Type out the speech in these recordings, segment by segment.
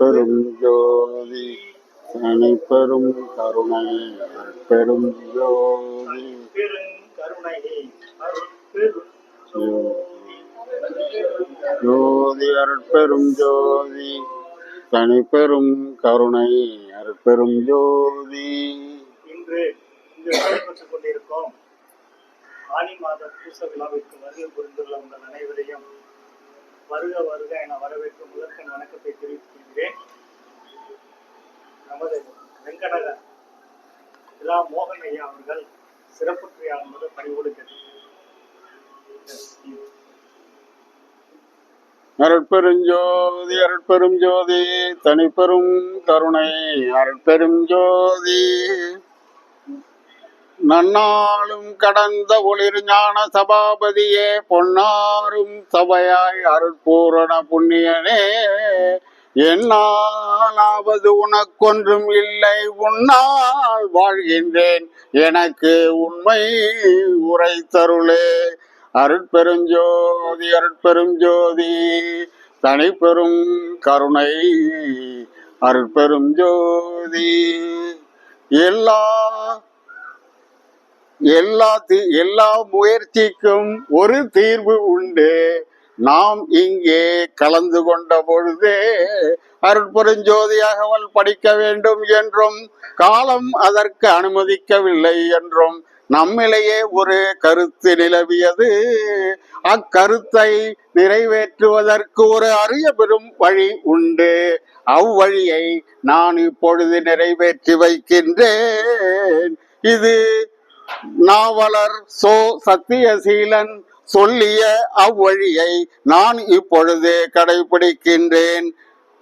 பெரும் ஜோதி தனிப்பெரும் கருணை அருட்பெரும் ஜோதி. ஜோதி அருட்பெரும் ஜோதி தனி பெரும் கருணை அருட்பெரும் ஜோதி. இன்று இங்கு நடைபெற்றுக் கொண்டிருக்கும் ஆனி மாத பூச விழாவிற்கு வருகை புரிந்துள்ள உங்கள் அனைவரையும் வருக வருக என வரவேற்கும் முதற்கண் வணக்கத்தை தெரிவித்துக் கொள்கிறேன் நமது வெங்கடக விழா மோகன் ஐயா அவர்கள் சிறப்புரையாளர் பணிவோடு அருட்பெரும் ஜோதி அருட்பெரும் ஜோதி தனிப்பெரும் கருணை அருட்பெரும் ஜோதி. நன்னாளும் கடந்த ஒளிர் ஞான சபாபதியே பொன்னாரும் சபையாய் அருட்பூரண புண்ணியனே. என்னாலாவது உனக்கொன்றும் இல்லை உன்னால் வாழ்கின்றேன். எனக்கு உண்மை உரை தருளே அருட்பெருஞ்சோதி அருட்பெருஞ்சோதி தனிப்பெரும் கருணை. அருட்பெரும் ஜோதி எல்லா எல்லா எல்லா முயற்சிக்கும் ஒரு தீர்வு உண்டு. நாம் இங்கே கலந்து கொண்ட பொழுதே அருட்பெருஞ்சோதியாகவல் படிக்க வேண்டும் என்றும் காலம் அதற்கு அனுமதிக்கவில்லை என்றும் நம்மிலேயே ஒரு கருத்து நிலவியது. அக்கருத்தை நிறைவேற்றுவதற்கு ஒரு அரிய பெரும் வழி உண்டு. அவ்வழியை நான் இப்பொழுது நிறைவேற்றி வைக்கின்றேன். இது நாவலர் சோ சத்தியசீலன் சொல்லிய அவ்வழியை நான் இப்பொழுது கடைபிடிக்கின்றேன்.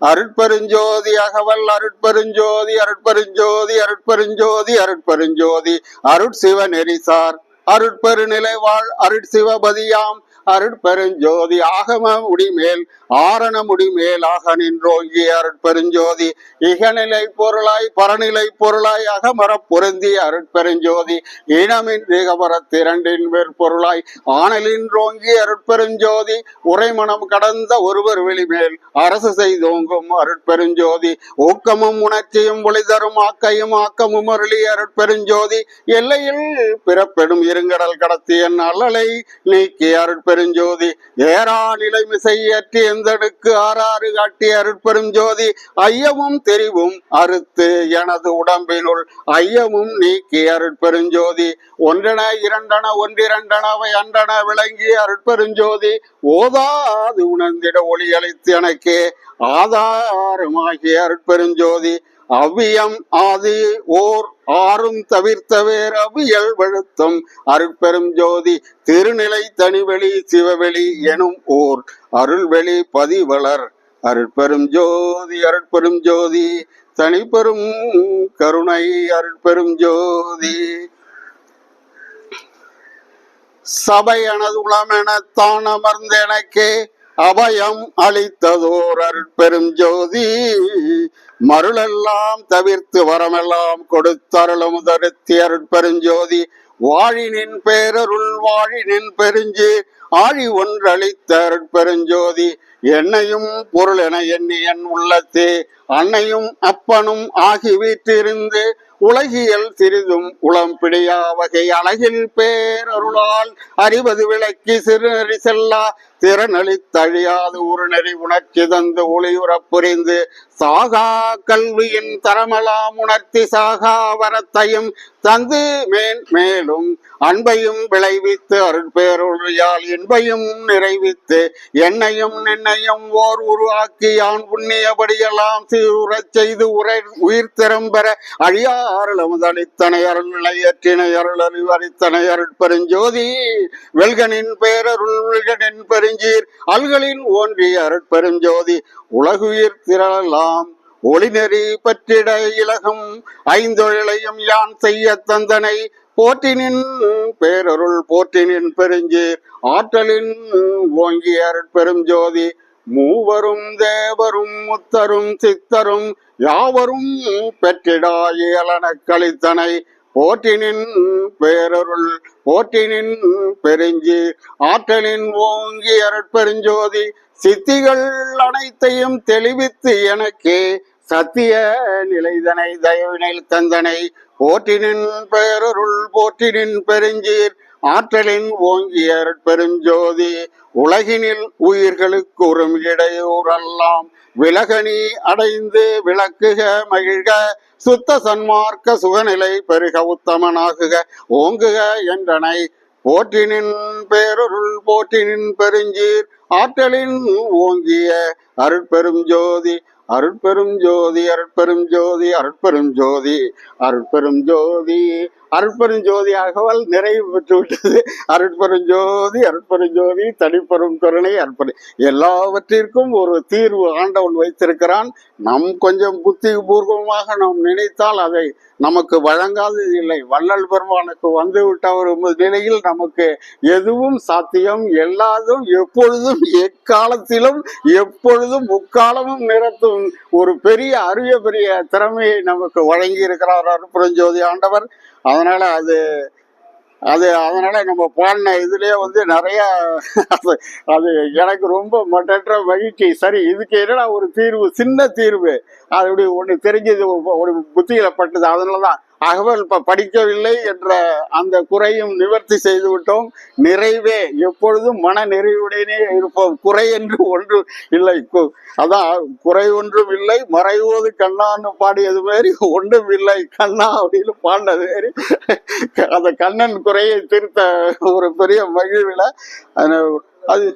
அருட்பெருஞ்சோதி அகவல் அருட்பெருஞ்சோதி அருட்பெருஞ்சோதி அருட்பெருஞ்சோதி அருட்பெருஞ்சோதி அருட்சிவ நெறிசார் அருட்பெருநிலை வாழ் அருட்சிவபதியாம் அருட்பெருஞ்சோதி ஆகம முடிமேல் ஆரண முடிமேல் நின்றோங்கி அருட்பெருஞ்சோதி இகநிலை பொருளாய் பரநிலை பொருளாய் அகமரப் பொருந்தி அருட்பெருஞ்சோதி இனமின் கபரத் திரண்டின் பொருளாய் ஆனலின் ரோங்கி அருட்பெருஞ்சோதி உரைமணம் கடந்த ஒருவர் வெளிமேல் அரசு செய்தோங்கும் அருட்பெருஞ்சோதி ஊக்கமும் உணர்ச்சியும் ஒளிதரும் ஆக்கையும் ஆக்கமும் அருளி அருட்பெருஞ்சோதி எல்லையில் பிறப்பெடும் இருங்கடல் கடத்தி என் அல்லலை நீக்கி அருட்பெருஞ்சோதி ஏறா நிலை மிசையற்றி எந்தடுக்கு ஆறாறு காட்டி அருட்பெருஞ்சோதி ஐயமும் தெரிவும் அறுத்து எனது உடம்பினுள் ஐயமும் நீக்கி அருட்பெருஞ்சோதி. ஒன்றென இரண்டன ஒன்றிரண்டனவை அன்றன விளங்கி அருட்பெருஞ்சோதி ஓதாது உணர்ந்திட ஒளி அளித்து எனக்கே ஆதாரமாகிய அருட்பெருஞ்சோதி. அவ்வியம் ஆதி ஓர் ஆறும் தவிர்த்த வேற அவ்வியல் வெளுத்தும். அருட்பெரும் ஜோதி திருநிலை தனிவெளி சிவவெளி எனும் ஓர் அருள்வெளி பதிவளர். அருட்பெரும் ஜோதி அருட்பெரும் ஜோதி தனிப்பெரும் கருணை அருட்பெரும் ஜோதி. சபை எனது உளமெனத்தான் அமர்ந்த எனக்கே அபயம் அளித்ததோர் அருட்பெரும் ஜோதி. மருளெல்லாம் தவிர்த்து வரமெல்லாம் கொடுத்தருளும் தருத்தி அருட்பெருஞ்சோதி. வாழினின் பேரருள் வாழினின் பெருஞ்சு ஆழி ஒன்றளித்த அருட்பெருஞ்சோதி. என்னையும் பொருள் என எண்ணி என் உள்ளத்தே அன்னையும் அப்பனும் ஆகி வீற்றிருந்து உலகியல் சிறிதும் உளம் பிடியா வகை அழகில் பேரருளால் அறிவது விளக்கி சிறுநெறி செல்லா திறனளித்தழியாது ஒரு நெறி உணர்ச்சி தந்து ஒளியுற புரிந்து சாகா கல்வியின் தரமலாம் உணர்த்தி சாகா வரத்தையும் தந்து மேல் மேலும் அன்பையும் விளைவித்து அருட்பேருளியால் இன்பையும் நிறைவித்து என்னையும் நின்னையும் ஓர் உருவாக்கி யான் புண்ணியபடியெல்லாம் சீருறச் செய்து உரை உயிர் திறம்பெற அழியா அழியாருள் அருள் நிலையற்றினை அருள் அறிவறித்தனை அருட்பெருஞ்சோதி வெல்கனின் பேரருள் வெல்கனின் பெருஞ்சீர் அல்களின் ஓன்றிய அருட்பெருஞ்சோதி உலகுயிர் திரளலாம். ஒளிநெறி பற்றிட இலகம் ஐந்தொழிலையும் யான் செய்ய தந்தனை. போற்றினின் பேரருள் போற்றினின் பெருஞ்சீர். ஆற்றலின் ஓங்கி அருட்பெரும் ஜோதி மூவரும் தேவரும் முத்தரும் சித்தரும் யாவரும் பெற்றிடா இயலன கழித்தனை. போற்றினின் பேரருள் போற்றினின் பெருஞ்சி ஆற்றலின் ஓங்கி அருட்பெருஞ்சோதி சித்திகள் அனைத்தையும் தெளிவித்து எனக்கு சத்திய நிலைதனை தயவினில் தந்தனை போற்றினின் பெயரருள் போற்றினின் பெருஞ்சீர் ஆற்றலின் ஓங்கிய பெருஞ்சோதி உலகினில் உயிர்களுக்கு ஒரு இடையூறெல்லாம் விலகணி அடைந்து விளக்குக மகிழ்க சுத்த சன்மார்க்க சுகநிலை பெருக உத்தமனாகுக ஓங்குக என்றனை. போற்றினின் பேரொருள் போற்றினின் பெருஞ்சீர் ஆற்றலின் ஓங்கிய அருட்பெரும் ஜோதி அருட்பெரும் ஜோதி அருட்பெரும் ஜோதி அருட்பெரும் ஜோதி அருட்பெரும் ஜோதி அருட்பெரும் அகவல் நிறைவு பெற்றுவிட்டது. அருட்பெருஞ்சோதி அருட்பெருஞ்சோதி தனிப்பெரும் கருணை அற்பணி எல்லாவற்றிற்கும் ஒரு தீர்வு ஆண்டவன் வைத்திருக்கிறான். நம் கொஞ்சம் புத்தி பூர்வமாக நாம் நினைத்தால் அதை நமக்கு வழங்காதது இல்லை. வள்ளல் பெருமானுக்கு வந்து ஒரு நிலையில் நமக்கு எதுவும் சாத்தியம் எல்லாதும் எப்பொழுதும் எக்காலத்திலும் எப்பொழுதும் முக்காலமும் நிறத்தும் ஒரு பெரிய அரிய பெரிய திறமையை நமக்கு வழங்கி இருக்கிறார் அருப்புரஞ்சோதி ஆண்டவர். அதனால் அது அது அதனால் நம்ம பாடின இதுலேயே வந்து நிறையா அது அது எனக்கு ரொம்ப மட்டற்ற மகிழ்ச்சி. சரி இதுக்கு என்னடா ஒரு தீர்வு? சின்ன தீர்வு. அது அப்படி ஒன்று தெரிஞ்சது ஒரு புத்தியில் பட்டது. அதனாலதான் அகவல் இப்போ படிக்கவில்லை என்ற அந்த குறையும் நிவர்த்தி செய்து விட்டோம் நிறைவே எப்பொழுதும் மன நிறைவுடனே இருப்போம். குறை என்று ஒன்று இல்லை. அதான் குறை ஒன்றும் இல்லை. மறைவோது கண்ணான்னு பாடியது மாதிரி ஒன்றும் இல்லை. கண்ணா அப்படின்னு பாடினது மாதிரி அந்த கண்ணன் குறையை திருத்த ஒரு பெரிய மகிழ்வில் அது அது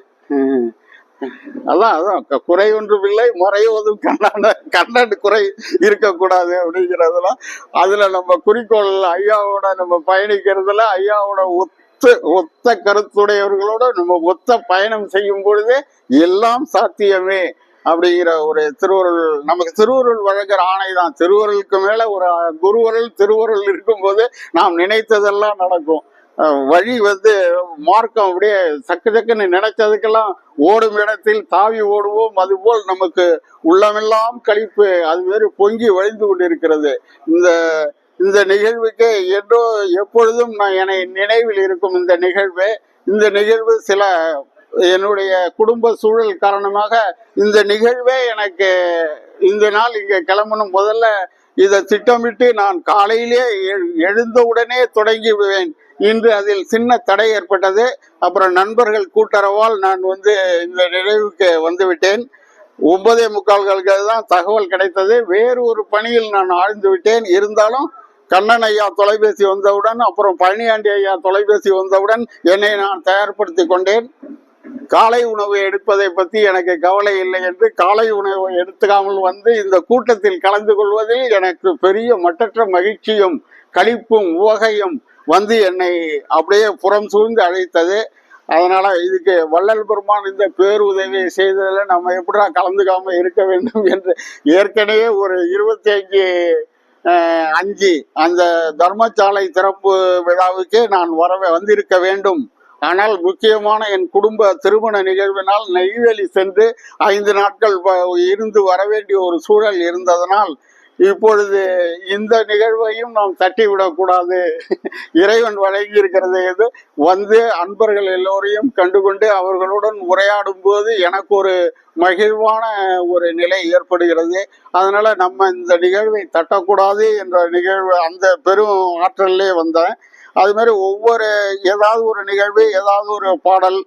அதான் அதான் குறை ஒன்றும் இல்லை முறையோதும் கண்ணான கண்ணாண்டு குறை இருக்கக்கூடாது அப்படிங்கிறதுலாம் அதுல நம்ம குறிக்கோள் ஐயாவோட நம்ம பயணிக்கிறதுல ஐயாவோட ஒத்து ஒத்த கருத்துடையவர்களோட நம்ம ஒத்த பயணம் செய்யும் பொழுது எல்லாம் சாத்தியமே அப்படிங்கிற ஒரு திருவருள் நமக்கு திருவருள் வழங்குற ஆணை தான். திருவருளுக்கு மேல ஒரு குருவருள் திருவருள் இருக்கும்போது நாம் நினைத்ததெல்லாம் நடக்கும். வழி வந்து மார்க்கம் அப்படியே சக்கு சக்குன்னு நினைச்சதுக்கெல்லாம் ஓடும் இடத்தில் தாவி ஓடுவோம். அதுபோல் நமக்கு உள்ளமெல்லாம் கழிப்பு அது மாதிரி பொங்கி வழிந்து கொண்டிருக்கிறது. இந்த இந்த நிகழ்வுக்கு என்றோ எப்பொழுதும் நான் என்னை நினைவில் இருக்கும் இந்த நிகழ்வு. இந்த நிகழ்வு சில என்னுடைய குடும்ப சூழல் காரணமாக இந்த நிகழ்வே எனக்கு இந்த நாள் இங்கே கிளம்பணும். முதல்ல இதை திட்டமிட்டு நான் காலையிலே எழுந்தவுடனே தொடங்கி விடுவேன் இன்று அதில் சின்ன தடை ஏற்பட்டது. அப்புறம் நண்பர்கள் கூட்டுறவால் நான் வந்து இந்த நிறைவுக்கு வந்துவிட்டேன். ஒன்பதே முக்கால்களுக்கு தான் தகவல் கிடைத்தது. வேறு ஒரு பணியில் நான் ஆழ்ந்து விட்டேன். இருந்தாலும் கண்ணன் ஐயா தொலைபேசி வந்தவுடன் அப்புறம் பழனியாண்டி ஐயா தொலைபேசி வந்தவுடன் என்னை நான் தயார்படுத்தி கொண்டேன். காலை உணவு எடுப்பதை பற்றி எனக்கு கவலை இல்லை என்று காலை உணவை எடுத்துக்காமல் வந்து இந்த கூட்டத்தில் கலந்து கொள்வதில் எனக்கு பெரிய மட்டற்ற மகிழ்ச்சியும் களிப்பும் உவகையும் வந்து என்னை அப்படியே புறம் சூழ்ந்து அழைத்தது. அதனால இதுக்கு வள்ளல் பெருமான் இந்த பேருதவி செய்ததில் நம்ம எப்படா கலந்துக்காம இருக்க வேண்டும் என்று ஏற்கனவே ஒரு இருபத்தி அஞ்சு அஞ்சு அந்த தர்மசாலை திறப்பு விழாவுக்கு நான் வரவே வந்திருக்க வேண்டும். ஆனால் முக்கியமான என் குடும்ப திருமண நிகழ்வினால் நெய்வேலி சென்று ஐந்து நாட்கள் வ- இருந்து வர வேண்டிய ஒரு சூழல் இருந்ததனால் இப்பொழுது இந்த நிகழ்வையும் நாம் தட்டிவிடக்கூடாது இறைவன் வழங்கி இருக்கிறது எது? வந்து அன்பர்கள் எல்லோரையும் கண்டுகொண்டு அவர்களுடன் உரையாடும் போது எனக்கு ஒரு மகிழ்வான ஒரு நிலை ஏற்படுகிறது. அதனால நம்ம இந்த நிகழ்வை தட்டக்கூடாது என்ற நிகழ்வு அந்த பெரும் ஆற்றல்லே வந்தேன். அது மாதிரி ஒவ்வொரு ஏதாவது ஒரு நிகழ்வு ஏதாவது ஒரு பாடல்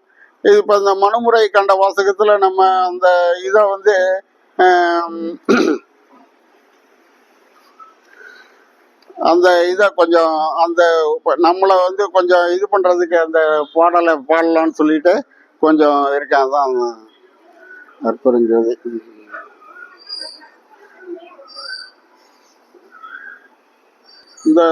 இது இப்போ இந்த மனுமுறை கண்ட வாசகத்தில் நம்ம அந்த இதை வந்து அந்த இதை கொஞ்சம் அந்த நம்மளை வந்து கொஞ்சம் இது பண்ணுறதுக்கு அந்த பாடலை பாடலாம்னு சொல்லிட்டு கொஞ்சம் இருக்கேன் தான் அற்புதஞ்சோதி இந்த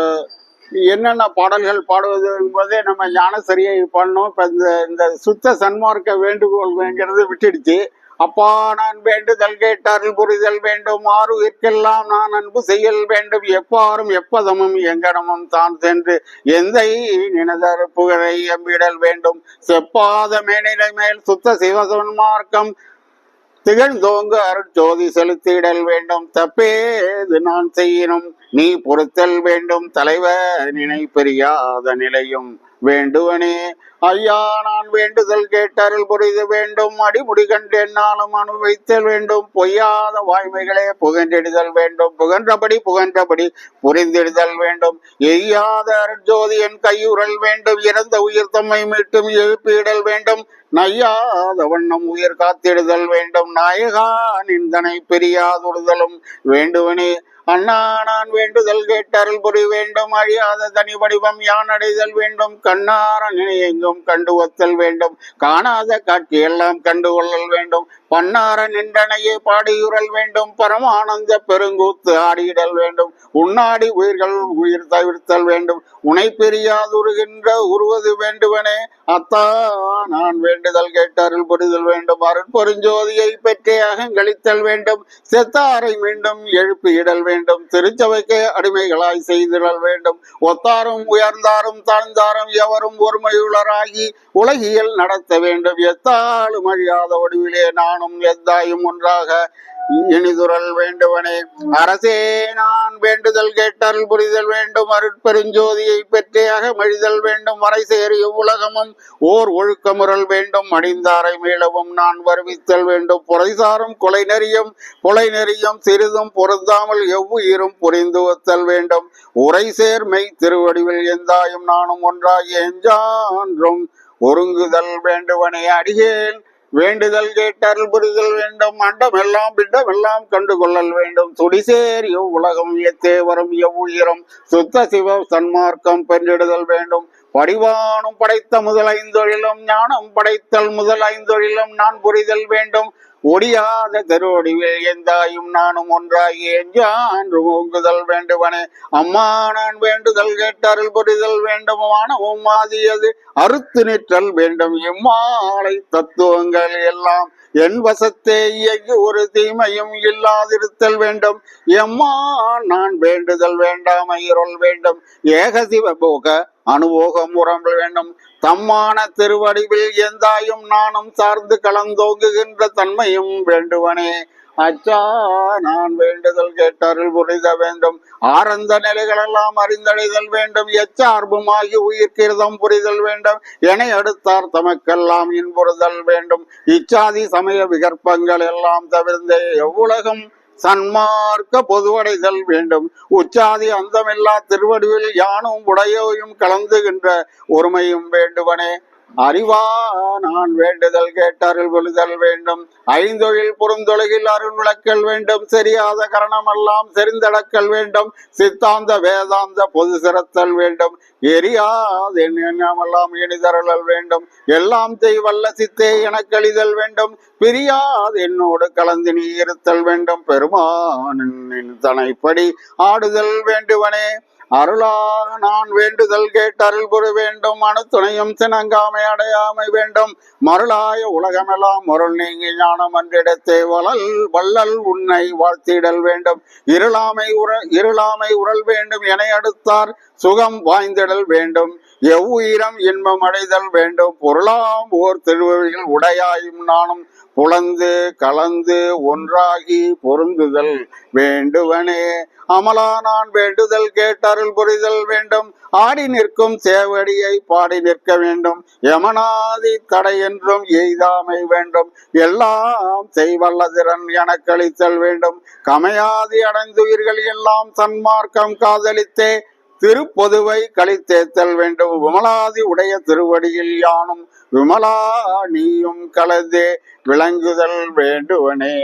என்னென்ன பாடல்கள் பாடுவது என்பதே நம்ம ஞானசரியை பண்ணோம் இப்போ இந்த இந்த சுத்த சன்மார்க்க வேண்டுகோள்ங்கிறது விட்டுடுச்சு. அப்பா நான் வேண்டுதல் கேட்டாரில் புரிதல் வேண்டும். ஆறுவிற்கெல்லாம் நான் அன்பு செய்யல் வேண்டும். எப்பாரும் எப்பதமும் எங்கனமும் தான் சென்று எந்தை நினதர் புகழை எம்பிடல் வேண்டும். செப்பாத மேனிலை மேல் சுத்த சிவசன்மார்க்கம் திகழ்ந்தோங்க அருட்சோதி செலுத்திடல் வேண்டும். தப்பேது நான் செய்யணும் நீ பொறுத்தல் வேண்டும் தலைவர் நினைப்பெரியாத நிலையும் வேண்டுவனே. ஐயா நான் வேண்டுதல் கேட்டருள் புரித வேண்டும். அடிமுடி கண்டு என்னாலும் அனுபவித்தல் வேண்டும். பொய்யாத வாய்மைகளே புகன்றிடுதல் வேண்டும். புகன்றபடி புகன்றபடி புரிந்திடுதல் வேண்டும். எய்யாத அருட்ஜோதி என் கையுறல் வேண்டும். இறந்த உயிர் தம்மை மீட்டும் எழுப்பிடல் வேண்டும். நையாத வண்ணம் உயிர் காத்திடுதல் வேண்டும். நாயகா நிந்தனை பெரியாதுடுதலும் வேண்டுவனே. அண்ணா நான் வேண்டுதல் கேட்டருள் புரி வேண்டும். அழியாத தனி வடிவம் யான் அடைதல் வேண்டும் கண்ணார நினையெங்கும் கண்டு ஒத்தல் வேண்டும். காணாத காட்சி எல்லாம் கண்டு கொள்ளல் வேண்டும். பன்னார நின்றனையே பாடியுறல் வேண்டும். பரமானந்த பெருங்கூத்து ஆடியிடல் வேண்டும். உன்னாடி உயிர்கள் உயிர் தவிர்த்தல் வேண்டும். உனை பெரியாதுருகின்ற உருவது வேண்டுவனே. அத்தா நான் வேண்டுதல் கேட்டருள் புரிதல் வேண்டும். அருட்பெருஞ்சோதியை பெற்றே அகங்களித்தல் வேண்டும். செத்தாரை மீண்டும் எழுப்பியிடல் வேண்டும் வேண்டும். திருச்சபைக்கு அடிமைகளாய் செய்திடல் வேண்டும். ஒத்தாரும் உயர்ந்தாரும் தாழ்ந்தாரும் எவரும் ஒருமையுளராகி உலகியல் நடத்த வேண்டும். எத்தாலும் அழியாத வடிவிலே நானும் எத்தாயும் ஒன்றாக இனிதுரல் வேண்டுவனே. அரசே நான் வேண்டுதல் கேட்டல் புரிதல் வேண்டும். அருட்பெருஞ்சோதியை பெற்றே அகமழிதல் வேண்டும். வரை சேரிய உலகமும் ஓர் ஒழுக்கமுறல் வேண்டும். அடிந்தாரை மீளவும் நான் வருவித்தல் வேண்டும். புரைசாரும் கொலை நெறியும் கொலை நெறியும் சிறிதும் பொருந்தாமல் எவ்வுயிரும் புரிந்து ஒத்தல் வேண்டும். உரை சேர்மை திருவடிவில் எந்தாயும் நானும் ஒன்றாகி எஞ்சான்றும் ஒருங்குதல் வேண்டுவனே அடிகேன். வேண்டுதல் கேட்டருள் புரிதல் வேண்டும் அண்டம் எல்லாம் பிண்டம் எல்லாம் கண்டு கொள்ளல் வேண்டும் துடிசேர் எவ் உலகம் எத்தேவரும் எவ்வுயிரும் சுத்த சிவ சன்மார்க்கம் பெற்றிடுதல் வேண்டும். படிவானும் படைத்த முதல் ஐந்தொழிலும் ஞானம் படைத்தல் முதல் ஐந்தொழிலும் நான் புரிதல் வேண்டும். ஒடியாத திருவடிவில் எந்தாயும் நானும் ஒன்றாகி எஞ்சான்று ஓங்குதல் வேண்டுவனே. அம்மா நான் வேண்டுதல் கேட்டருள் புரிதல் வேண்டும் வானமும் ஆதியது அறுத்து நிற்றல் வேண்டும் இம்மாலை தத்துவங்கள் எல்லாம். என் வசத்தே இயங்கி ஒரு தீமையும் இல்லாதிருத்தல் வேண்டும். எம்மா நான் வேண்டுதல் வேண்டாம் இருள் வேண்டும். ஏகசிவ போக அனுபோகம் உறம்பல் வேண்டும். தம்மான திருவடிவில் எந்தாயும் நானும் சார்ந்து கலந்தோங்குகின்ற தன்மையும் வேண்டுவனே. அச்சா நான் வேண்டுதல் கேட்டருள் புரித வேண்டும். ஆரந்த நிலைகளெல்லாம் அறிந்தடைதல் வேண்டும். எச்சார்புமாகி உயிர்கிருதம் புரிதல் வேண்டும். என அடுத்தார் தமக்கெல்லாம் இன்புறுதல் வேண்டும். இச்சாதி சமய விகற்பங்கள் எல்லாம் தவிர்ந்தே எவ்வுலகம் சன்மார்க்க பொதுவடைதல் வேண்டும். உச்சாதி அந்தமில்லா திருவடிவில் யானும் உடையோயும் கலந்துகின்ற ஒருமையும் வேண்டுவனே. அறிவா நான் வேண்டுதல் கேட்டருள் விழுதல் வேண்டும். ஐந்தொழில் புறந்தொழுகில் அருள் விளக்கல் வேண்டும். சரியாத கரணமெல்லாம் செறிந்தடக்கல் வேண்டும். சித்தாந்த வேதாந்த பொது சிறத்தல் வேண்டும். எரியாது எண்ணமெல்லாம் இனிதருளல் வேண்டும். எல்லாம் செய்வல்ல சித்தே எனக் கழிதல் வேண்டும். பிரியாது என்னோடு கலந்து நீ இருத்தல் வேண்டும். பெருமானின் தனைப்படி ஆடுதல் வேண்டுவனே. அருளாக நான் வேண்டுதல் கேட்டருள் புரி வேண்டும். அணுத்துணையும் சினங்காமை அடையாமை வேண்டும். மருளாய உலகமெல்லாம் மருள் நீங்கி ஞானம் அன்றிடத்தே வளல் வள்ளல் உன்னை வாழ்த்திடல் வேண்டும். இருளாமை உர இருளாமை உரல் வேண்டும். என அடுத்தார் சுகம் வாய்ந்திடல் வேண்டும். எவ்வுயிரம் இன்பம் அடைதல் வேண்டும்? பொருளாம் ஓர் திருவையில் உடையாயும் நானும் புலந்து கலந்து ஒன்றாகி பொருந்துதல் வேண்டுவனே. அமலா நான் வேண்டுதல் கேட்டருள் புரிதல் வேண்டும். ஆடி நிற்கும் சேவடியை பாடி நிற்க வேண்டும். யமனாதி தடை என்றும் எய்தாமை வேண்டும். எல்லாம் செய்வல்ல திறன் எனக்களித்தல் வேண்டும். கமையாதி அடைந்துயிர்கள் எல்லாம் சன்மார்க்கம் காதலித்தே. திருப்பொதுவை கழித்தேத்தல் வேண்டும். விமலாதி உடைய திருவடியில் யானும் விமலா நீயும் கலந்தே விளங்குதல் வேண்டுவனே.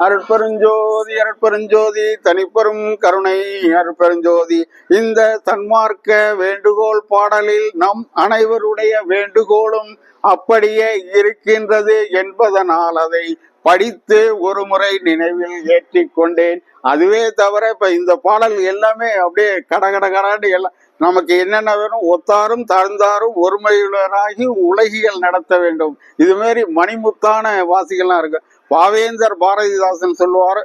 அருட்பெருஞ்சோதி அருட்பெருஞ்சோதி தனிப்பெரும் கருணை அருட்பெருஞ்சோதி இந்த சன்மார்க்க வேண்டுகோள் பாடலில் நம் அனைவருடைய வேண்டுகோளும் அப்படியே இருக்கின்றது என்பதனால் அதை படித்து ஒரு முறை நினைவில் ஏற்றி கொண்டேன். அதுவே தவிர இப்ப இந்த பாடல் எல்லாமே அப்படியே கட கட கடாண்டு எல்லாம் நமக்கு என்னென்ன வேணும்? ஒத்தாரும் தாழ்ந்தாரும் ஒருமையுள்ளராகி உலகிகள் நடத்த வேண்டும். இது மாதிரி மணிமுத்தான வாசிகள்லாம் இருக்கு. பாவேந்தர் பாரதிதாசன் சொல்லுவார்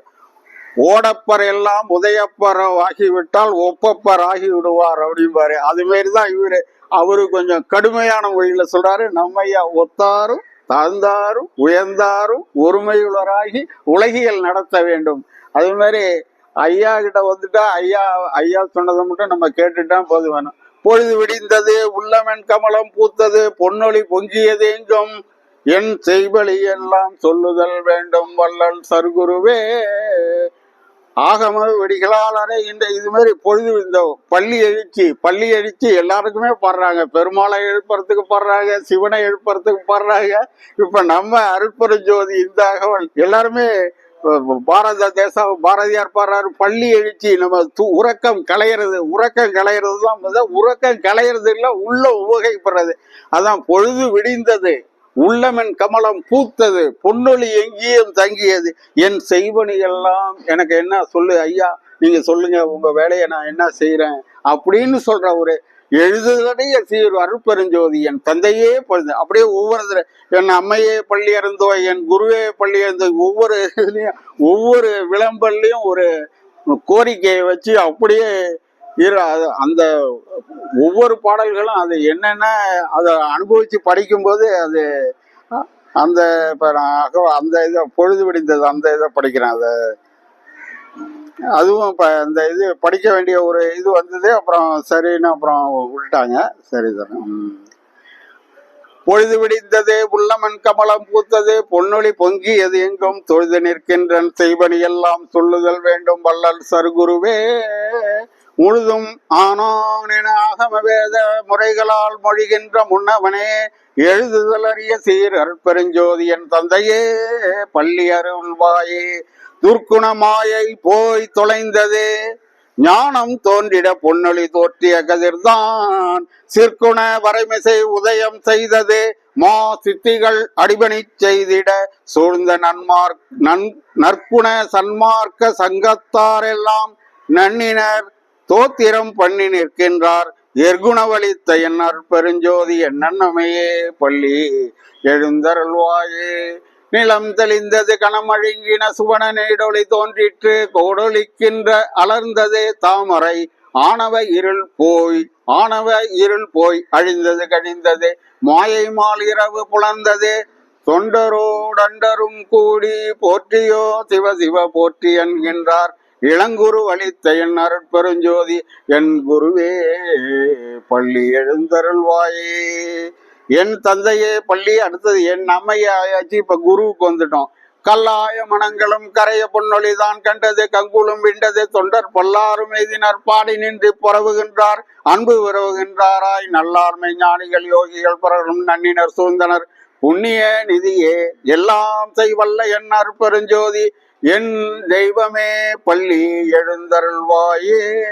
ஓடப்பர் எல்லாம் உதயப்பர் ஆகிவிட்டால் ஒப்பப்பர் ஆகி விடுவார் அப்படிம்பாரு. அது மாதிரி தான் இவரு அவரு கொஞ்சம் கடுமையான மொழியில சொல்றாரு. நம்மையா ஒத்தாரும் தாழ்ந்தாரும் உயர்ந்தாரும் ஒருமையுளராகி உலகியல் நடத்த வேண்டும். அது மாதிரி ஐயா கிட்ட வந்துட்டா ஐயா ஐயா சொன்னதை மட்டும் நம்ம கேட்டுட்டா போது வேணும். பொழுது விடிந்தது உள்ளமென் கமலம் பூத்தது பொன்னொழி பொங்கியது எங்கும்? என் செய்வழி எல்லாம் சொல்லுதல் வேண்டும் வள்ளல் சர்குருவே ஆகம வெடிகளால் இந்த இது மாதிரி பொழுது இந்த பள்ளி எழுச்சி பள்ளி எழுச்சி எல்லாருக்குமே பாடுறாங்க. பெருமாளை எழுப்புறதுக்கு பாடுறாங்க சிவனை எழுப்புறதுக்கு பாடுறாங்க. இப்ப நம்ம அருட்பெருஞ்சோதி இந்த அகவல் எல்லாருமே பாரத தேச பாரதியார் பாடுறாரு பள்ளி எழுச்சி நம்ம து- உறக்கம் களையிறது உறக்கம் களையிறது தான் உறக்கம் களையிறது இல்லை உள்ள உவகைப்படுறது அதான் பொழுது விடிந்தது. உள்ளமென் கமலம் பூத்தது பொன்னொழி எங்கேயும் தங்கியது. என் செய்வனி எல்லாம் எனக்கு என்ன சொல்லு ஐயா நீங்க சொல்லுங்க உங்க வேலையை நான் என்ன செய்யறேன் அப்படின்னு சொல்ற ஒரு எழுதுதடைய சீர் அருட்பெருஞ்சோதி என் தந்தையே பொழுது. அப்படியே ஒவ்வொரு தடவை, என் அம்மையே பள்ளி இருந்தோ என் குருவே பள்ளி இருந்தோ ஒவ்வொரு இதுலயும் ஒவ்வொரு விளம்பல்லையும் ஒரு கோரிக்கையை வச்சு அப்படியே இரு அந்த ஒவ்வொரு பாடல்களும் அது என்னென்ன அதை அனுபவித்து படிக்கும்போது அது அந்த இப்போ நான் அந்த இதை பொழுது விடிந்தது அந்த இதை படிக்கிறேன். அதை அதுவும் இப்போ இந்த இது படிக்க வேண்டிய ஒரு இது வந்தது அப்புறம் சரின்னு அப்புறம் விட்டுட்டாங்க சரி சார். பொழுது விடிந்தது உள்ளமன் கமலம் பூத்தது பொன்னொழி பொங்கியது எங்கும் தொழுது நிற்கின்றன் செய்வனி எல்லாம் சொல்லுதல் வேண்டும் வள்ளல் சருகுருவே முழுதும் ஆனான் என ஆகம வேத முறைகளால் மொழிகின்ற முன்னவனே எழுதுதல் அறிய சீர் அருட்பெருஞ்சோதி என் தந்தையே பள்ளி அருள்வாயே துர்க்குண மாயை போய் தொலைந்தது. ஞானம் தோன்றிட பொன்னொழி தோற்றிய கதிர்தான் சிற்குண வரைமிசை உதயம் செய்தது. மா சித்திகள் அடிபணிச் செய்திட சூழ்ந்த நன்மார்க் நன் நற்குண சன்மார்க்க சங்கத்தாரெல்லாம் நன்னினர். தோத்திரம் பண்ணி நிற்கின்றார். எர்குணவழித்த என்னர் பெருஞ்சோதி என்னமையே பள்ளி எழுந்தருள்வாயே. நிலம் தெளிந்தது கணமழுங்கின சுவன நீடொளி தோன்றிற்று. கோடொலிக்கின்ற அலர்ந்தது தாமரை. ஆணவ இருள் போய் ஆணவ இருள் போய் அழிந்தது கழிந்தது. மாயை மால் இரவு புலர்ந்தது தொண்டரோடண்டரும் கூடி போற்றியோ சிவ சிவ போற்றி என்கின்றார். இளங்குரு வலித்த என் அருட்பெருஞ்சோதி என் குருவே பள்ளி எழுந்தருள்வாயே. என் தந்தையே பள்ளி அடுத்தது என் அம்மையை. ஆயாச்சு இப்ப குருவுக்கு வந்துட்டோம். கல்லாய மனங்களும் கரைய பொன்னொழிதான். கண்டது கங்குலும் விண்டது தொண்டர் பல்லாரும் எதினர் பாடி நின்று பரவுகின்றார் அன்பு விரவுகின்றாராய். நல்லார்மை ஞானிகள் யோகிகள் பிறரும் நன்னினர் சூழ்ந்தனர். புண்ணிய நிதியே எல்லாம் செய்வல்ல என் அருப்பெருஞ்சோதி என் தெய்வமே பள்ளி எழுந்தருள்வாயே.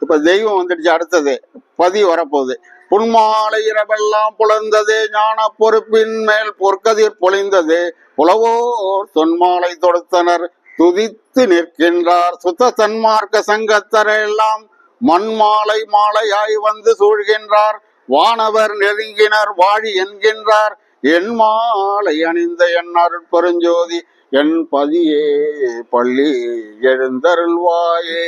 இப்ப தெய்வம் வந்துடுச்சு அடுத்தது. பதி வரப்போகுது. புன்மாலை இரவெல்லாம் புலர்ந்தது ஞான பொறுப்பின் மேல் பொற்கதிர் பொழிந்தது. புலவோர் தொன்மாலை தொடுத்தனர் துதித்து நிற்கின்றார். சுத்த சன்மார்க்க சங்கத்தரெல்லாம் மண்மாலை மாலையாய் வந்து சூழ்கின்றார். வானவர் நெருங்கினர் வாழி என்கின்றார். என் மாலை அணிந்த என் அருட்பெருஞ்சோதி என் பதியே பள்ளி எழுந்தருள்வாயே.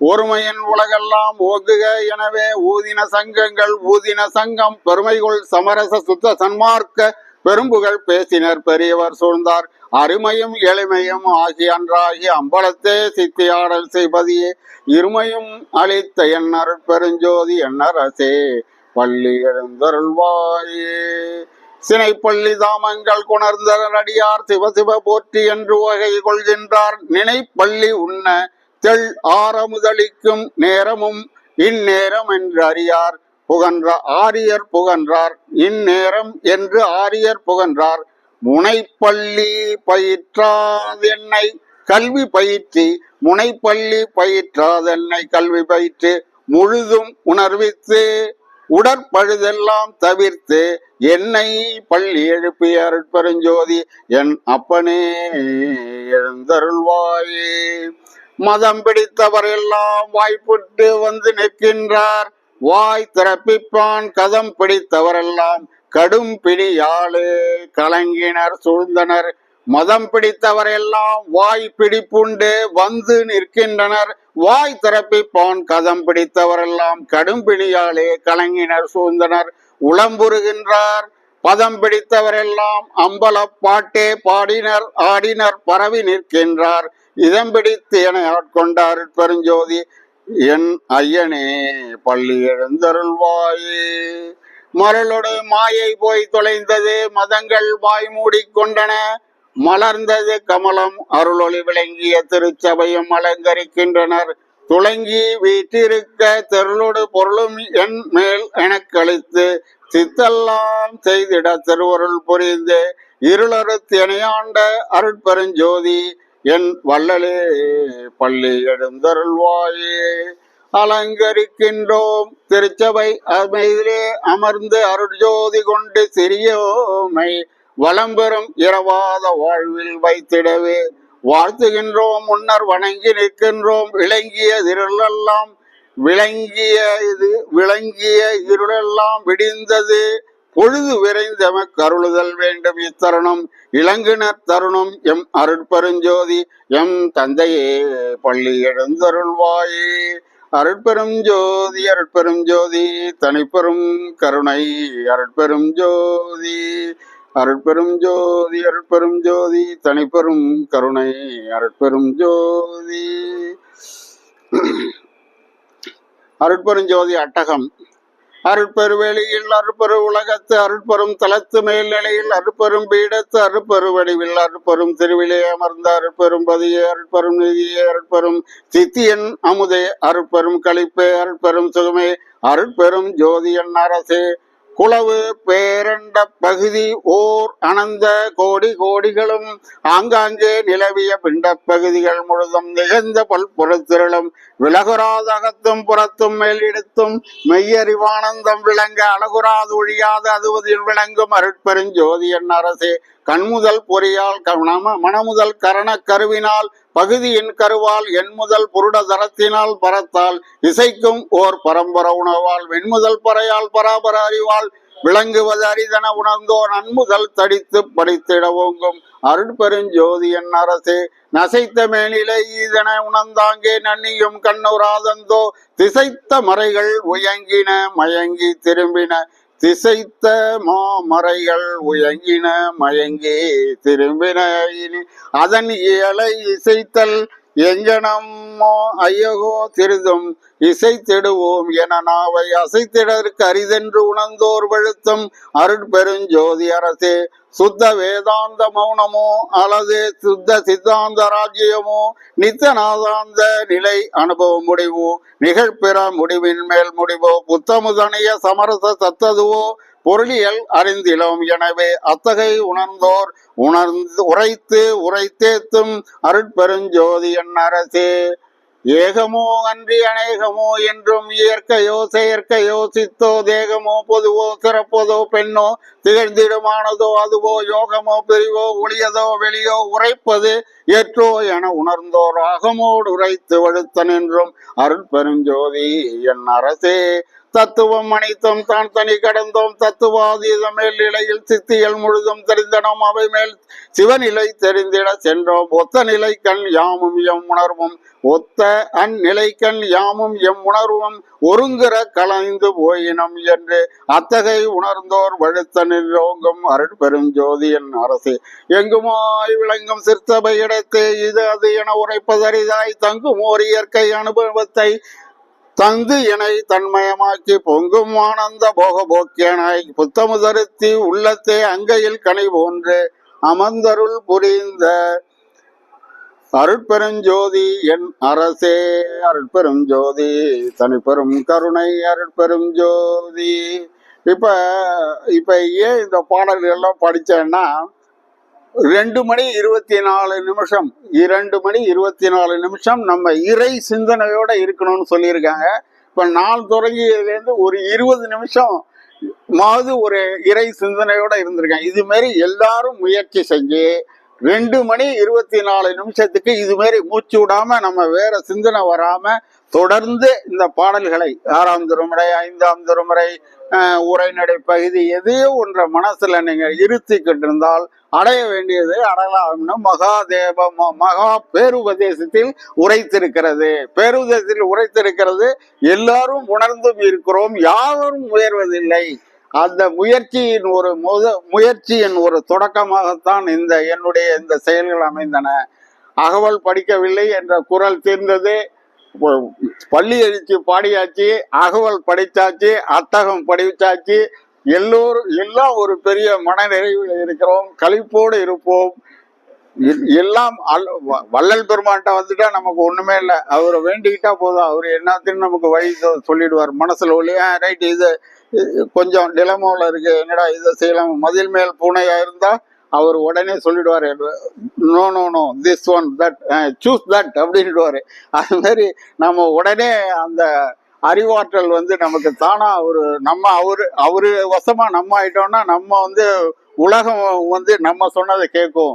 ஒருமையின் உலகெல்லாம் ஓதுக எனவே ஊதின சங்கங்கள் ஊதின சங்கம். பெருமைகொள் சமரச சுத்த சன்மார்க்க பெரும்புகள் பேசினர் பெரியவர் சூழ்ந்தார். அருமையும் எளிமையும் ஆகி அன்றாகி அம்பலத்தே சித்தியாடல் செய்வதியே இருமையும் அளித்த என் அருட்பெருஞ்சோதி எண்ணரசே. பள்ளி எழுந்தருள்வாயே. சினைப்பள்ளி தாமங்கள் குணர்ந்தனர் சிவ சிவ போற்றி என்று வகை கொள்கின்றார். நினைப்பள்ளி உண்ண தெள் ஆரமுதளிக்கும் நேரமும் இந்நேரம் என்று அறியார். புகன்ற ஆரியர் புகன்றார். இந்நேரம் என்று ஆரியர் புகன்றார். முனைப்பள்ளி பயிற்றாதென்னை கல்வி பயிற்சி முனைப்பள்ளி பயிற்றாதென்னை கல்வி பயிற்று. முழுதும் உணர்வித்து உடற்பழுதெல்லாம் தவிர்த்து என்னை பள்ளி எழுப்பிய அருட்பெருஞ்சோதி என் அப்பனே எழுந்தருள்வாயே. மதம் பிடித்தவர் எல்லாம் வாய்ப்புட்டு வந்து நிற்கின்றார். வாய் திறப்பிப்பான் கதம் பிடித்தவரெல்லாம் கடும் பிடியாளு கலங்கினர் சூழ்ந்தனர். மதம் பிடித்தவரெல்லாம் வாய் பிடிப்புண்டு வந்து நிற்கின்றனர். வாய் திறப்பிப்பான் கதம் பிடித்தவரெல்லாம் கடும் பிடியாலே கலங்கினர் சூழ்ந்தனர். உளம்புறுகின்றார் பதம் பிடித்தவரெல்லாம் அம்பலப்பாட்டே பாடினர் ஆடினர் பரவி நிற்கின்றார். இதம் பிடித்து என ஆட்கொண்டார் பெருஞ்சோதி. என் ஐயனே பள்ளி எழுந்தருள்வாயே. மரளோடு மாயை போய் தொலைந்தது மதங்கள் வாய் மூடிக்கொண்டன மலர்ந்தது கமலம் அருளொளி விளங்கிய திருச்சபையும் அலங்கரிக்கின்றனர். துளங்கி வீட்டிருக்க தெருளோடு பொருளும் என் மேல் எனக் கழித்து சித்தெல்லாம் செய்திட திருவருள் புரிந்து இருளறுத்து திணையாண்ட அருட்பெருஞ்சோதி என் வள்ளலே பள்ளி எழுந்தருள்வாயே. அலங்கரிக்கின்றோம் திருச்சபை அமைதிலே அமர்ந்து அருட்ஜோதி கொண்டு சிறியோமை வளம்பெறும் இரவாத வாழ்வில் வைத்திடவே. வாழ்த்துகின்றோம் முன்னர் வணங்கி நிற்கின்றோம். விளங்கிய இருளெல்லாம் விளங்கிய இது விளங்கிய இருளெல்லாம் விடிந்தது. பொழுது விரைந்தம கருளுதல் வேண்டும் இத்தருணம். இளங்கினர் தருணம் எம் அருட்பெருஞ்சோதி எம் தந்தையே பள்ளி எழுந்தருள்வாயே. அருட்பெரும் ஜோதி அருட்பெரும் ஜோதி தனிப்பெரும் கருணை அருட்பெரும் ஜோதி அருட்பெரும் ஜோதி அருட்பெரும் ஜோதி தனிப்பெரும் கருணை அருட்பெரும் ஜோதி. அருட்பெருஞ்சோதி அட்டகம். அருட்பெருவெளியில் அருட்பெரு உலகத்து அருட்பெரும் தளத்து மேல்நிலையில் அருட்பெரும் பீடத்து அருட்பெரு வடிவில் அருட்பெரும் திருவிலே அமர்ந்த அருட்பெரும் பதியே அருட்பெரும் நிதியே அருட்பெரும் சித்தியன் அமுதே அருட்பெரும் கழிப்பே அருட்பெரும் சுகமே அருட்பெரும் ஜோதியன் அரசே. குளவு பேரண்ட பகுதி ஓர் அனந்த கோடி கோடிகளும் ஆங்காங்கே நிலவிய பிண்டப் பகுதிகள் முழுதும் நிகழ்ந்த பல்புறத்திரளும் விலகுறாதகத்தும் புறத்தும் மேலிடத்தும் மெய்யறிவானந்தம் விளங்க அழகுறாது ஒழியாது அதுவதில் விளங்கும் அருட்பெருஞ்சோதியன் அரசே. கண்முதல் பொறியால் கவனம மனமுதல் கரண கருவினால் பகுதியின் கருவால் என் முதல் புருட தரத்தினால் பரத்தால் இசைக்கும் ஓர் பரம்பர உணவால் வெண்முதல் பறையால் பராபர அறிவால் விளங்குவது அரிதன உணர்ந்தோ நன்முதல் தடித்து படித்திட ஓங்கும். அருட்பெருஞ்சோதியன் அரசே நசைத்த மேனிலை ஈதன உணர்ந்தாங்கே நன்னியும் கண்ணுராதந்தோ திசைத்த மறைகள் உயங்கின மயங்கி திரும்பின. திசைத்த மாமறைகள் உயங்கின மயங்கி திரும்பின இனி அதன் இயலை இசைத்தல் எங்கனமோ ஐயகோ திருதும் இசைத்திடுவோம் என நாவை அசைத்திடற்கு அரிதென்று உணர்ந்தோர் வழுத்தும் அருட்பெருஞ்சோதி அரசே. சுத்த வேதாந்த மௌனமோ அல்லது சுத்த சித்தாந்த ராஜ்யமோ நித்தநாதாந்த நிலை அனுபவ முடிவோ நிகழ்பிற முடிவின் மேல் முடிவோ புத்தமுதனிய சமரச தத்ததுவோ பொருளியல் அறிந்திலும். எனவே அத்தகை உணர்ந்தோர் உணர்ந்து உரைத்து உரைத்தேத்தும் அருட்பெருஞ்சோதியன் அரசே. ஏகமோ அன்றி அநேகமோ என்றும் இயற்கையோ செயற்கையோ சித்தோ தேகமோ பொதுவோ சிறப்பதோ பெண்ணோ திகழ்ந்திடுமானதோ அதுவோ யோகமோ பிரிவோ ஒளியதோ வெளியோ உரைப்பது ஏற்றோ என உணர்ந்தோர் ஆகமோடு உரைத்து வழுத்த நின்றும் அருட்பெருஞ்சோதி என் அரசே. தத்துவம் அனைத்தும் தான் தனி கடந்தோம். தத்துவாதீத மேல் நிலையில் சித்திகள் முழுதும் தெரிந்தனோம். அவை மேல் சிவநிலை தெரிந்திட சென்றோம். ஒத்த நிலை கண் யாமும் எம் உணர்வும். ஒத்த அந்நிலைக்கண் யாமும் எம் உணர்வும். ஒருங்கிற கலைந்து போயினம் என்று அத்தகை உணர்ந்தோர் வழுத்த நின்றோங்கும் அருள் பெரும் ஜோதியன் அரசு. எங்குமாய் விளங்கும் சிற்சபை இடத்தே இது அது என உரைப்பதரிதாய் தங்கும் ஓர் இயற்கை அனுபவத்தை தந்து இணை தன்மயமாக்கி பொங்கும் ஆனந்த போக போக்கியனாய் புத்தமுதருத்தி உள்ளத்தே அங்கையில் கனி போன்று அமர்ந்தருள் புரிந்த அருட்பெருஞ்சோதி என் அரசே. அருட்பெரும் ஜோதி தனிப்பெரும் கருணை அருட்பெரும் ஜோதி இப்ப இப்ப ஏன் இந்த பாடல்கள் எல்லாம் படிச்சேன்னா ரெண்டு மணி இருபத்தி நாலு நிமிஷம். இரண்டு மணி இருபத்தி நாலு நிமிஷம் நம்ம இறை சிந்தனையோட இருக்கணும்னு சொல்லியிருக்காங்க. இப்ப நாள் தொடங்கியதுலேருந்து ஒரு இருபது நிமிஷம் மாவது ஒரு இறை சிந்தனையோட இருந்திருக்கேன் இது மாதிரி எல்லாரும் முயற்சி செஞ்சு ரெண்டு மணி இருபத்தி நாலு நிமிஷத்துக்கு இது மாதிரி மூச்சு விடாம நம்ம வேற சிந்தனை வராம தொடர்ந்து இந்த பாடல்களை ஆறாம் திருமுறை ஐந்தாம் திருமுறை உரைநடை பகுதி எதையோ ஒன்ற மனசுல நீங்க இருத்திக்கிட்டு இருந்தால் அடைய வேண்டியது அடையலாம்னு மகாதேவ ம- மகா பேருபதேசத்தில் உரைத்திருக்கிறது. பேருபதேசத்தில் உரைத்திருக்கிறது எல்லாரும் உணர்ந்தும் இருக்கிறோம் யாரும் உயர்வதில்லை அந்த முயற்சியின் ஒரு முத முயற்சியின் ஒரு தொடக்கமாகத்தான் இந்த என்னுடைய இந்த செயல்கள் அமைந்தன. அகவல் படிக்கவில்லை என்ற குரல் தீர்ந்தது. பள்ளி எழுச்சி பாடியாச்சு அகவல் படித்தாச்சு அத்தகம் படித்தாச்சு எல்லோரும் எல்லாம் ஒரு பெரிய மனநிறைவில் இருக்கிறோம் கழிப்போடு இருப்போம். எல்லாம் அல்- வ- வள்ளல் பெருமான்ட்ட வந்துட்டா நமக்கு ஒண்ணுமே இல்லை. அவரை வேண்டிக்கிட்டா போதும். அவர் என்னத்தையும் நமக்கு வழி சொல்லிடுவார். மனசுல ஒளி ரைட் இது இது கொஞ்சம் நிலமோல இருக்கு. என்னடா இதை செய்யலாம்? மதில் மேல் பூனையா இருந்தா அவர் உடனே சொல்லிடுவாரு. No no no this one that choose that அப்படின்டுவாரு அது மாதிரி நம்ம உடனே அந்த அறிவாற்றல் வந்து நமக்கு தானா அவரு நம்ம அவரு அவரு வசமா நம்ம ஆயிட்டோம்னா நம்ம வந்து உலகம் வந்து நம்ம சொன்னதை கேட்கும்.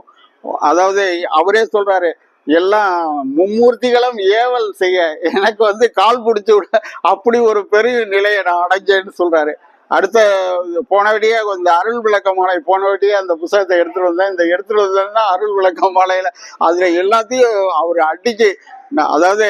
அதாவது அவரே சொல்றாரு எல்லாம் மும்மூர்த்திகளும் ஏவல் செய்ய. எனக்கு வந்து கால் பிடிச்சி விட அப்படி ஒரு பெரிய நிலையை நான் அடைஞ்சேன்னு சொல்றாரு. அடுத்த போனவடியே இந்த அருள் விளக்க மாலை போனவடியே அந்த புத்தகத்தை எடுத்துட்டு வந்தேன். இந்த எடுத்துட்டு வந்தேன்னா அருள் விளக்க மாலையில அதுல எல்லாத்தையும் அவர் அடிச்சு நான் அதாவது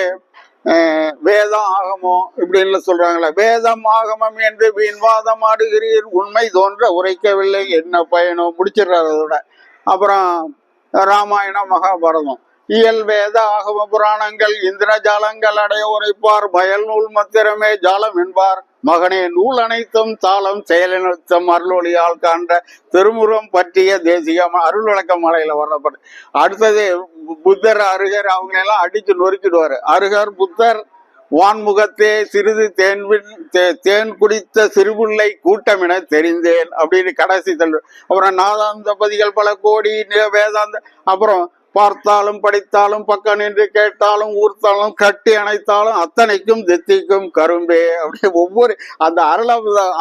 வேதம் ஆகமம் இப்படின்னு சொல்றாங்களே. வேதம் ஆகமம் என்று வீண்வாதம் ஆடுகிறீர். உண்மை தோன்ற உரைக்கவில்லை. என்ன பயனோ? முடிச்சிடுறாரு அதோட. அப்புறம் ராமாயணம் மகாபாரதம். இயல் வேத ஆகம புராணங்கள் இந்திர ஜாலங்கள் அடைய உரைப்பார். பயல் நூல் மத்திரமே ஜாலம் என்பார். மகனே நூல் அனைத்தும் தாளம் செயலினத்தம் அருளொளியால் காண்ற திருமுறம் பற்றிய தேசிய ம- அருள் விளக்க மலையில வரப்படு அடுத்தது புத்தர் அருகர் அவங்களெல்லாம் அடிச்சு நொறுக்கிடுவாரு. அருகர் புத்தர் வான்முகத்தே சிறிது தேன்வின் தே- தேன் குடித்த சிறுபுள்ளை கூட்டம் என தெரிந்தேன் அப்படின்னு கடைசி தள்ளு. அப்புறம் நாதாந்த பதிகள் பல கோடி வேதாந்த அப்புறம் பார்த்தாலும் படித்தாலும் பக்கம் நின்று கேட்டாலும் ஊர்த்தாலும் கட்டி அணைத்தாலும் அத்தனைக்கும் தித்திக்கும் கரும்பே. அப்படி ஒவ்வொரு அந்த அருள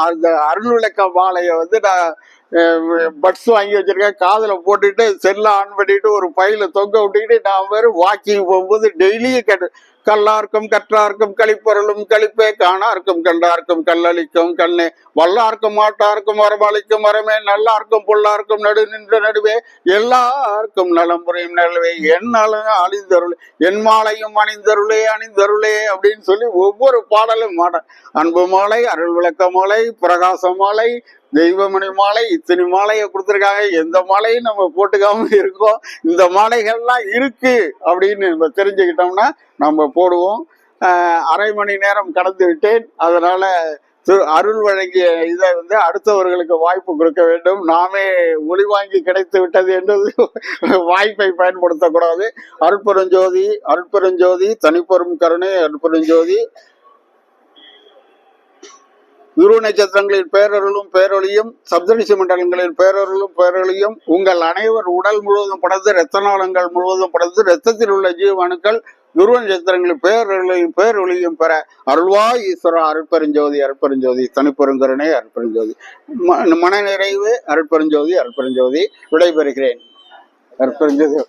அந்த அருள் மாலையை வந்து நான் பட்ஸ் வாங்கி வச்சிருக்கேன். காதில் போட்டுட்டு செல்லை ஆன் பண்ணிட்டு ஒரு பையில தொங்க விட்டுக்கிட்டு நான் வேறு வாக்கிங் போகும்போது டெய்லியும் கேட்டு கல்லார்க்கும் கற்றார்க்கும் களிப்பொருளும் களிப்பே காணார்க்கும் கண்டார்க்கும் கல்லளிக்கும் கண்ணே. வல்லார்க்கும் மாட்டார்க்கும் வரமளிக்கும் வரமே நல்லார்க்கும் பொல்லார்க்கும் நடு நின்ற நடுவே. எல்லாருக்கும் நலம் புரியும் நடுவே என்னாலும் அழிந்தருள் என் மாலையும் அணிந்தருளே அணிந்தருளே அப்படின்னு சொல்லி ஒவ்வொரு பாடலும் மாட அன்பு மாலை அருள் விளக்க மாலை பிரகாச மாலை தெய்வமணி மாலை இத்தனை மாலையை கொடுத்துருக்காங்க. எந்த மாலையும் நம்ம போட்டுக்காம இருக்கோம். இந்த மாலைகள்லாம் இருக்கு அப்படின்னு நம்ம தெரிஞ்சுக்கிட்டோம்னா நம்ம போடுவோம். அரை மணி நேரம் கடந்து விட்டேன். அதனால திரு அருள் வழங்கிய இதை வந்து அடுத்தவர்களுக்கு வாய்ப்பு கொடுக்க வேண்டும். நாமே ஒளி வாங்கி கிடைத்து விட்டது என்றது வாய்ப்பை பயன்படுத்தக்கூடாது. அருட்பெருஞ்சோதி அருட்பெருஞ்சோதி தனிப்பெரும் கருணை அருட்பெருஞ்சோதி குரு நட்சத்திரங்களின் பேரருளும் பேரொழியும் சப்தரிசி மண்டலங்களின் பேரருளும் பேரொழியும் உங்கள் அனைவர் உடல் முழுவதும் படர்ந்து இரத்த நாளங்கள் முழுவதும் படர்ந்து இரத்தத்தில் உள்ள ஜீவனுக்கள் குரு நட்சத்திரங்களின் பேரருளையும் பேரொழியும் பெற அருள்வா ஈஸ்வரா அருட்பெருஞ்சோதி அருட்பெருஞ்சோதி தனிப்பெருங்கருணை அருட்பெருஞ்சோதி. மன நிறைவு அருட்பெருஞ்சோதி அருட்பெருஞ்சோதி விடைபெறுகிறேன். அருட்பெருஞ்சோதி.